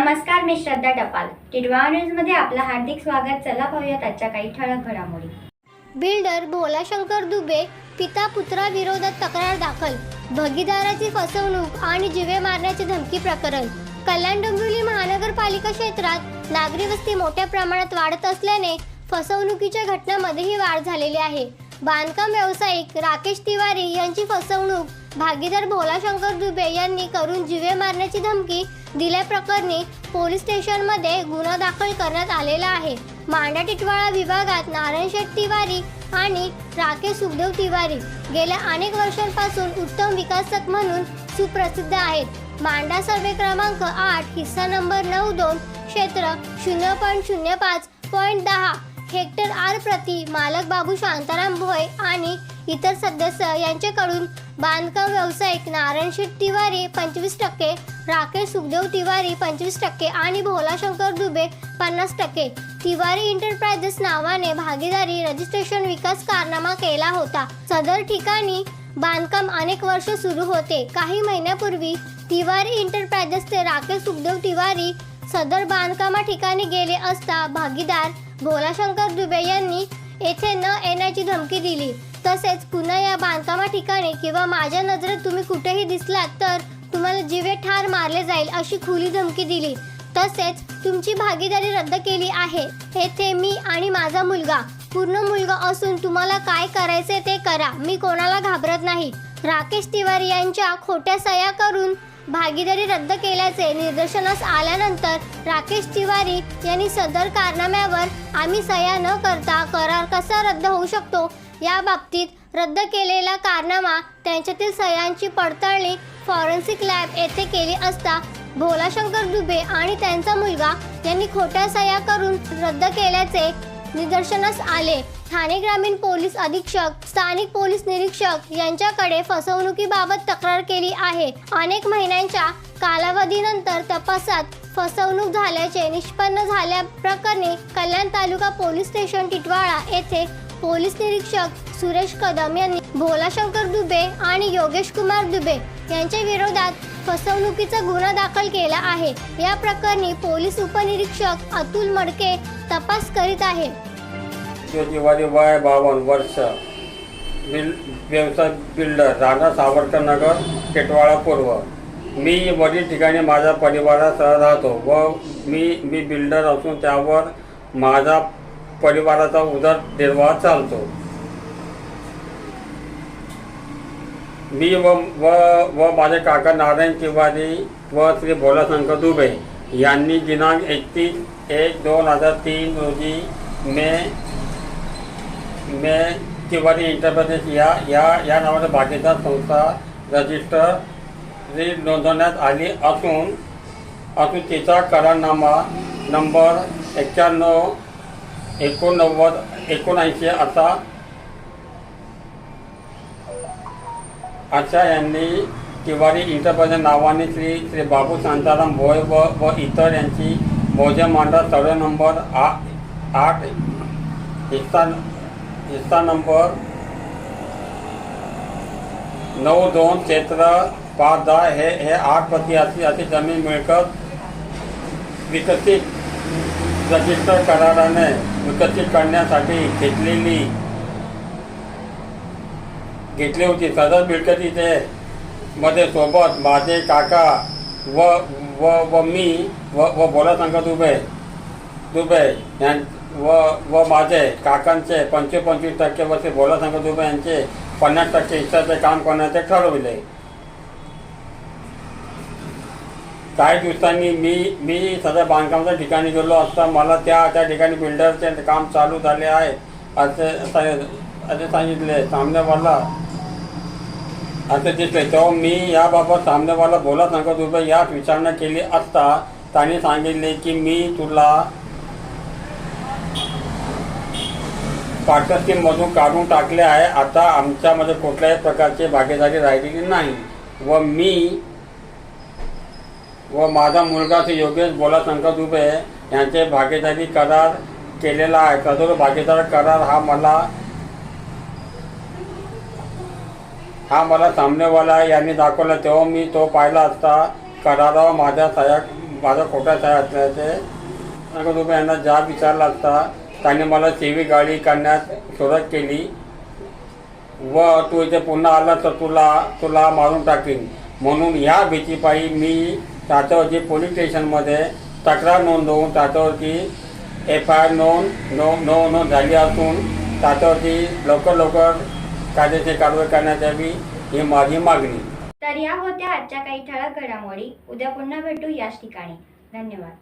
नमस्कार मी श्रद्धा टपाल. टिडवा न्यूजमध्ये आपलं हार्दिक स्वागत. चला पाहूयात आजच्या काही ठळक घडामोडी. बिल्डर भोलाशंकर दुबे पिता पुत्रा विरोधात तक्रार दाखल. भागीदाराची फसवणूक आणि जिवे मारण्याची धमकी प्रकरण. कल्याण डोंबिवली महानगरपालिका क्षेत्रात नागरी वस्ती मोठ्या प्रमाणात वाढत असल्याने फसवणुकीच्या घटनांमध्येही वाढ झालेली आहे. बांधकाम व्यावसायिक राकेश तिवारी यांची फसवणूक. भागीदार भोलाशंकर दुबे यांनी करून जिवे मारण्याची धमकी दिल्याप्रकरणी पोलीस स्टेशनमध्ये गुन्हा दाखल करण्यात आलेला आहे. मांडा टिटवाळा विभागात नारायण शेठ तिवारी आणि राकेश सुखदेव तिवारी गेल्या अनेक वर्षांपासून उत्तम विकासक म्हणून सुप्रसिद्ध आहेत. मांडा सर्वे क्रमांक आठ हिस्सा नंबर नऊ दोन क्षेत्र शून्य पॉईंट शून्य पाच पॉईंट दहा हेक्टर आर प्रति मालक बाबू शांताराम भोय आणि इतर सदस्य यांच्याकडून बांधकाम व्यावसायिक नारायणशेठ तिवारी पंचवीस टक्के राकेश सुखदेव तिवारी पंचवीस टक्के आणि भोलाशंकर दुबे पन्नास टक्के. तिवारी इंटरप्राइजेस नावाने भागीदारी रजिस्ट्रेशन विकास कारनामा केला होता. सदर ठिकाणी बांधकाम अनेक वर्ष सुरू होते. काही महिन्यापूर्वी तिवारी एंटरप्राइजेसचे राकेश सुखदेव तिवारी सदर बांधकामा ठिकाणी गेले असता भागीदार भोलाशंकर दुबे यांनी येथे न येण्याची धमकी दिली. तसेच पुन्हा या बांधकामा ठिकाणी किंवा माझ्या नजरेत तुम्ही कुठेही दिसलात तर तुम्हाला जिवे ठार मारले जाईल अशी खुली धमकी दिली. तसेच तुमची भागीदारी रद्द केली आहे. येथे मी आणि माझा मुलगा पूर्ण मुलगा असून तुम्हाला काय करायचे ते करा. मी कोणाला घाबरत नाही. राकेश तिवारी यांच्या खोट्या सह्या करून भागीदारी रद्द केल्याचे निदर्शनास आल्यानंतर राकेश तिवारी यांनी सदर कारनाम्यावर आम्ही सह्या न करता करार कसा रद्द होऊ शकतो या बाबतीत रद्द केलेला कारनामा त्यांच्यातील सह्यांची पडताळणी फॉरेन्सिक लॅब येथे केली असता भोलाशंकर दुबे आणि त्यांचा मुलगा यांनी खोट्या सह्या करून रद्द केल्याचे निदर्शनास आले. ठाणे ग्रामीण पोलीस अधीक्षक स्थानिक पोलीस निरीक्षक यांच्याकडे फसवणुकीबाबत तक्रार केली आहे. अनेक महिन्यांच्या कालावधीनंतर तपासात फसवणूक झाल्याचे निष्पन्न झाल्या प्रकरणी कल्याण तालुका पोलीस स्टेशन टिटवाळा येथे पोलीस निरीक्षक सुरेश कदम यांनी भोलाशंकर दुबे आणि योगेश कुमार दुबे यांच्या विरोधात फसवणुकीचा गुन्हा दाखल केला आहे. या प्रकरणी पोलीस उपनिरीक्षक अतुल मडके तपास करीत आहे. ज्योतिवारी वय बावन्न वर्ष. बिल व्यवसाय बिल्डर राणा सावरकर नगर टेटवाळा पूर्व. मी वरील ठिकाणी माझ्या परिवारासह राहतो व मी मी बिल्डर असून त्यावर माझा परिवाराचा उदरनिर्वाह चालतो. मी व व व माझे काका नारायण तिवारी व श्री भोलाशंकर दुबे यांनी दिनांक एकतीस एक दोन हजार तीन रोजी मे मे तिवारी एंटरप्राइजेस या या या नावाच्या भागीदार संस्था रजिस्टर री नोंदवण्यात आली असून असून तिचा करारनामा नंबर एक्क्याण्णव एकोणनव्वद एकोणऐंशी असा अशा यांनी तिवारी इंटरप्राइजेस नावाने श्री श्री बाबू शांताराम भोय व व इतर यांची मौजे मांडा सर्व नंबर आ आठ हिस्सा इसका नंबर नऊ दोन क्षेत्र पाच दहा हे हे आठ प्रति अशी अशी जमीन मिळकत विकसित रजिस्टर कराराने विकसित करण्यासाठी घेतलेली घेतली होती. सदर मिळकतीचे मध्ये सोबत माझे काका व व व मी व व सांगत दुबे दुबे यां व व माझे काकांचे पंचवीस पंचवीस टक्के व बोला सांगत दुबे यांचे पन्नास टक्के हिस्साचे काम करण्याचे ठरविले. काही दिवसांनी मी मी सध्या बांधकामाच्या ठिकाणी गेलो असता मला त्या त्या ठिकाणी बिल्डरचे काम चालू झाले आहे असे असे सांगितले सामनेवाला. असे दिसले. तेव्हा मी याबाबत सामनेवाला बोला सांगत उभे यात विचारणा केली असता त्याने सांगितले की मी तुला पार्टनरशिपमधून काढून टाकले आहे. आता आमच्यामध्ये कुठल्याही प्रकारची भागीदारी राहिलेली नाही. व मी व माझा मुलगा श्री योगेश बोला शंकर दुबे यांचे भागीदारी करार केलेला आहे. कदोर भागीदार करार हा मला हा मला सामनेवाला यांनी दाखवला तेव्हा मी तो पाहिला असता करारावर माझ्या सह्या माझा खोट्या सह्या असल्याचे शंकर दुबे यांना जा विचारला असता त्याने मला सेवी गाडी काढण्यास सुरुवात केली. व तू इथे पुन्हा आला तर तुला तुला मारून टाकीन. म्हणून ह्या भीतीपायी मी तात्यावरती पोलीस स्टेशनमध्ये तक्रार नोंदवून तात्यावरती एफ आय आर नोंद नो नो नोंद झाली असून तात्यावरती लवकर लवकर कायद्याची कारवाई करण्यात यावी ही माझी मागणी. तर या होत्या आजच्या काही ठळक घडामोडी. उद्या पुन्हा भेटू याच ठिकाणी. धन्यवाद.